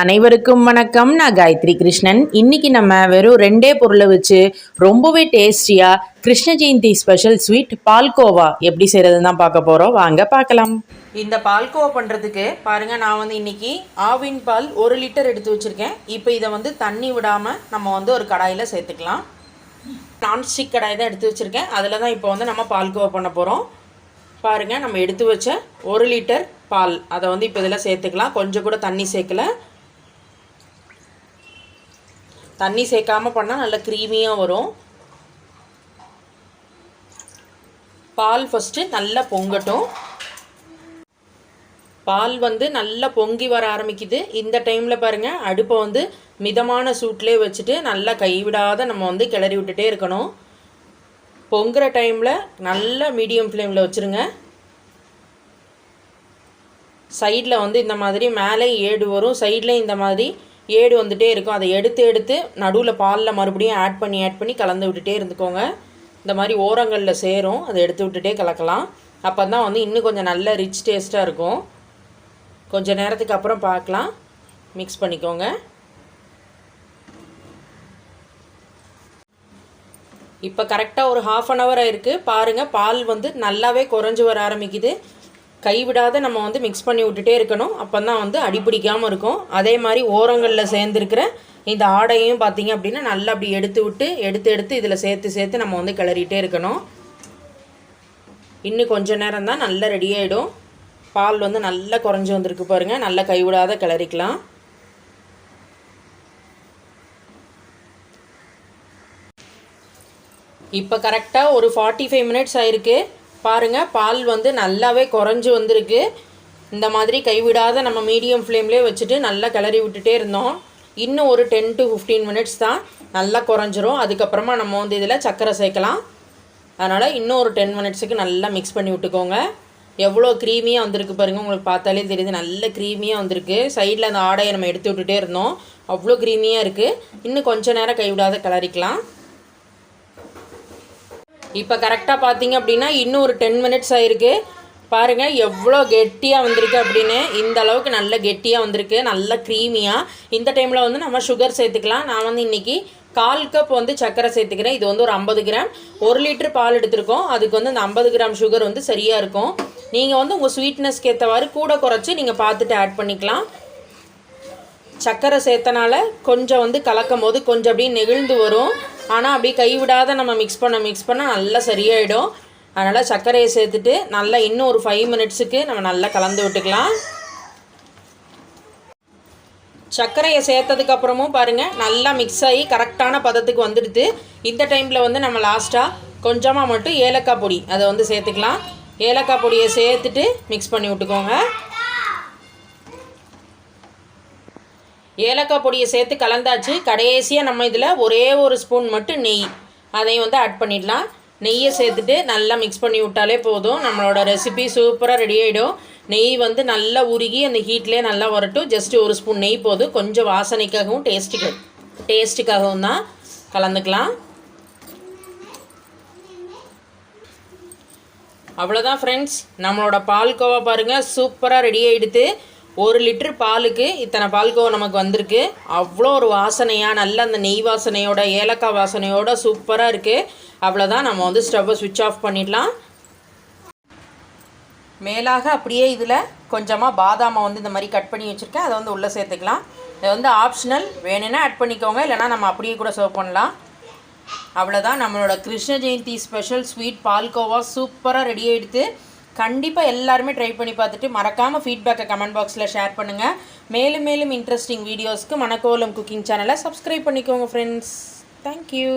அனைவருக்கும் வணக்கம். நான் காயத்ரி கிருஷ்ணன். இன்னைக்கு நம்ம வெறும் ரெண்டே பொருளை வச்சு ரொம்பவே டேஸ்டியாக கிருஷ்ண ஜெயந்தி ஸ்பெஷல் ஸ்வீட் பால்கோவா எப்படி செய்கிறதுன்னு தான் பார்க்க போகிறோம் வாங்க பார்க்கலாம். இந்த பால்கோவா பண்ணுறதுக்கு பாருங்கள் நான் வந்து இன்னைக்கு ஆவின் பால் ஒரு லிட்டர் எடுத்து வச்சுருக்கேன். இப்போ இதை வந்து தண்ணி விடாமல் நம்ம வந்து ஒரு கடாயில் சேர்த்துக்கலாம். நான்ஸ்டிக் கடாய் தான் எடுத்து வச்சுருக்கேன். அதில் தான் இப்போ வந்து நம்ம பால்கோவா பண்ண போகிறோம் பாருங்கள் நம்ம எடுத்து வச்ச ஒரு லிட்டர் பால். அதை வந்து இப்போ இதில் சேர்த்துக்கலாம். கொஞ்சம் கூட தண்ணி சேர்க்கலை. தண்ணி சேர்க்காம பண்ணால் நல்லா க்ரீமியாக வரும். பால் ஃபஸ்ட்டு நல்லா பொங்கட்டும். பால் வந்து நல்லா பொங்கி வர ஆரம்பிக்குது. இந்த டைமில் பாருங்கள் அடுப்பை வந்து மிதமான சூட்லேயே வச்சுட்டு நல்லா கைவிடாத நம்ம வந்து கிளறி விட்டுட்டே இருக்கணும். பொங்குற டைமில் நல்ல மீடியம் ஃப்ளேமில் வச்சுருங்க. சைடில் வந்து இந்த மாதிரி மேலே ஏடு வரும். சைடில் இந்த மாதிரி ஏடு வந்துகிட்டே இருக்கும். அதை எடுத்து எடுத்து நடுவில் பாலில் மறுபடியும் ஆட் பண்ணி ஆட் பண்ணி கலந்து விட்டுட்டே இருந்துக்கோங்க. இந்த மாதிரி ஓரங்களில் சேரும். அதை எடுத்து விட்டுட்டே கலக்கலாம். அப்போ தான் வந்து இன்னும் கொஞ்சம் நல்ல ரிச் டேஸ்ட்டாக இருக்கும். கொஞ்சம் நேரத்துக்கு அப்புறம் பார்க்கலாம். மிக்ஸ் பண்ணிக்கோங்க. இப்போ கரெக்டாக ஒரு ஹாஃப் அன் ஹவர் ஆயிருக்கு பாருங்கள் பால் வந்து நல்லாவே குறைஞ்சி வர ஆரம்பிக்குது. கைவிடாத நம்ம வந்து மிக்ஸ் பண்ணி விட்டுட்டே இருக்கணும். அப்போ தான் வந்து அடிப்பிடிக்காமல் இருக்கும். அதே மாதிரி ஓரங்களில் சேர்ந்துருக்கிற இந்த ஆடையும் பார்த்தீங்க அப்படின்னா நல்லா அப்படி எடுத்து விட்டு எடுத்து எடுத்து இதில் சேர்த்து சேர்த்து நம்ம வந்து கிளறிட்டே இருக்கணும். இன்னும் கொஞ்சம் நேரம் தான் நல்லா ரெடி ஆகிடும் பால் வந்து நல்லா குறைஞ்சி வந்திருக்கு பாருங்கள் நல்லா கைவிடாத கிளறிக்கலாம். இப்போ கரெக்டாக ஒரு ஃபார்ட்டி ஃபைவ் மினிட்ஸ் ஆயிருக்கு. பாருங்கள் பால் வந்து நல்லாவே குறைஞ்சி வந்திருக்கு. இந்த மாதிரி கைவிடாத நம்ம மீடியம் ஃப்ளேம்லேயே வச்சுட்டு நல்லா கிளறி விட்டுட்டே இருந்தோம். இன்னும் ஒரு டென் டு ஃபிஃப்டீன் மினிட்ஸ் தான் நல்லா குறைஞ்சிரும். அதுக்கப்புறமா நம்ம வந்து இதில் சர்க்கரை சேர்க்கலாம். அதனால் இன்னும் ஒரு டென் மினிட்ஸுக்கு நல்லா மிக்ஸ் பண்ணி விட்டுக்கோங்க. எவ்வளோ க்ரீமியாக வந்திருக்கு பாருங்கள் உங்களுக்கு பார்த்தாலே தெரியுது. நல்ல க்ரீமியாக வந்திருக்கு. சைடில் அந்த ஆடையை நம்ம எடுத்து விட்டுட்டே இருந்தோம். அவ்வளோ க்ரீமியாக இருக்குது இன்னும் கொஞ்சம் நேரம் கைவிடாத கிளறிக்கலாம். இப்போ கரெக்டாக பார்த்தீங்க அப்படின்னா இன்னும் ஒரு டென் மினிட்ஸ் ஆயிருக்கு. பாருங்கள் எவ்வளோ கெட்டியாக வந்திருக்கு அப்படின்னு. இந்த அளவுக்கு நல்ல கெட்டியாக வந்திருக்கு நல்ல க்ரீமியாக இந்த டைமில் வந்து நம்ம சுகர் சேர்த்துக்கலாம். நான் வந்து இன்றைக்கி கால் கப் வந்து சர்க்கரை சேர்த்துக்கிறேன். இது வந்து ஒரு ஐம்பது கிராம். ஒரு லிட்டர் பால் எடுத்திருக்கோம். அதுக்கு வந்து அந்த ஐம்பது கிராம் சுகர் வந்து சரியாக இருக்கும். நீங்கள் வந்து உங்கள் ஸ்வீட்னஸ்க்கு ஏற்றவாறு கூட குறைச்சி நீங்கள் பார்த்துட்டு ஆட் பண்ணிக்கலாம். சர்க்கரை சேர்த்தனால கொஞ்சம் வந்து கலக்கும் போது கொஞ்சம் அப்படியே நெகிழ்ந்து வரும். ஆனால் அப்படியே கைவிடாத நம்ம மிக்ஸ் பண்ண மிக்ஸ் பண்ணால் நல்லா சரியாயிடும். அதனால் சர்க்கரையை சேர்த்துட்டு நல்லா இன்னும் ஒரு ஃபைவ் மினிட்ஸுக்கு நம்ம நல்லா கலந்து விட்டுக்கலாம். சர்க்கரையை சேர்த்ததுக்கப்புறமும் பாருங்கள் நல்லா மிக்ஸ் ஆகி கரெக்டான பதத்துக்கு வந்துடுது. இந்த டைமில் வந்து நம்ம லாஸ்ட்டாக கொஞ்சமாக மட்டும் ஏலக்காய் பொடி அதை வந்து சேர்த்துக்கலாம். ஏலக்காய் பொடியை சேர்த்துட்டு மிக்ஸ் பண்ணி விட்டுக்கோங்க. ஏலக்காய் பொடியை சேர்த்து கலந்தாச்சு. கடைசியாக நம்ம இதில் ஒரே ஒரு ஸ்பூன் மட்டும் நெய். அதையும் வந்து ஆட் பண்ணிடலாம். நெய்யை சேர்த்துட்டு நல்லா மிக்ஸ் பண்ணி விட்டாலே போதும். நம்மளோட ரெசிபி சூப்பராக ரெடி ஆகிடும் நெய் வந்து நல்லா உருகி அந்த ஹீட்லேயே நல்லா வரட்டும். ஜஸ்ட்டு ஒரு ஸ்பூன் நெய் போதும். கொஞ்சம் வாசனைக்காகவும் டேஸ்ட்டுக்கு டேஸ்ட்டுக்காகவும் தான் கலந்துக்கலாம். அவ்வளோதான் ஃப்ரெண்ட்ஸ் நம்மளோட பால்கோவா பாருங்கள் சூப்பராக ரெடி ஆகிடுது ஒரு லிட்டர் பாலுக்கு இத்தனை பால்கோவா நமக்கு வந்திருக்கு. அவ்வளோ ஒரு வாசனையாக நல்ல அந்த நெய் வாசனையோட ஏலக்காய் வாசனையோட சூப்பராக இருக்குது அவ்வளோதான் நம்ம வந்து ஸ்டவ்வை சுவிட்ச் ஆஃப் பண்ணிடலாம். மேலாக அப்படியே இதில் கொஞ்சமாக பாதாமை வந்து இந்த மாதிரி கட் பண்ணி வச்சுருக்கேன். அதை வந்து உள்ளே சேர்த்துக்கலாம். இது வந்து ஆப்ஷனல் வேணும்னா ஆட் பண்ணிக்கோங்க. இல்லைனா நம்ம அப்படியே கூட சர்வ் பண்ணலாம். அவ்வளோதான் நம்மளோட கிருஷ்ண ஜெயந்தி ஸ்பெஷல் ஸ்வீட் பால்கோவா சூப்பராக ரெடி ஆகிடுது கண்டிப்பாக எல்லாருமே ட்ரை பண்ணி பார்த்துட்டு மறக்காமல் ஃபீட்பேக்கை கமெண்ட் பாக்ஸில் ஷேர் பண்ணுங்கள் மேலும் மேலும் இன்ட்ரெஸ்டிங் வீடியோஸ்க்கு மணக்கோலம் குக்கிங் சேனலை சப்ஸ்கிரைப் பண்ணிக்கோங்க ஃப்ரெண்ட்ஸ் தேங்க்யூ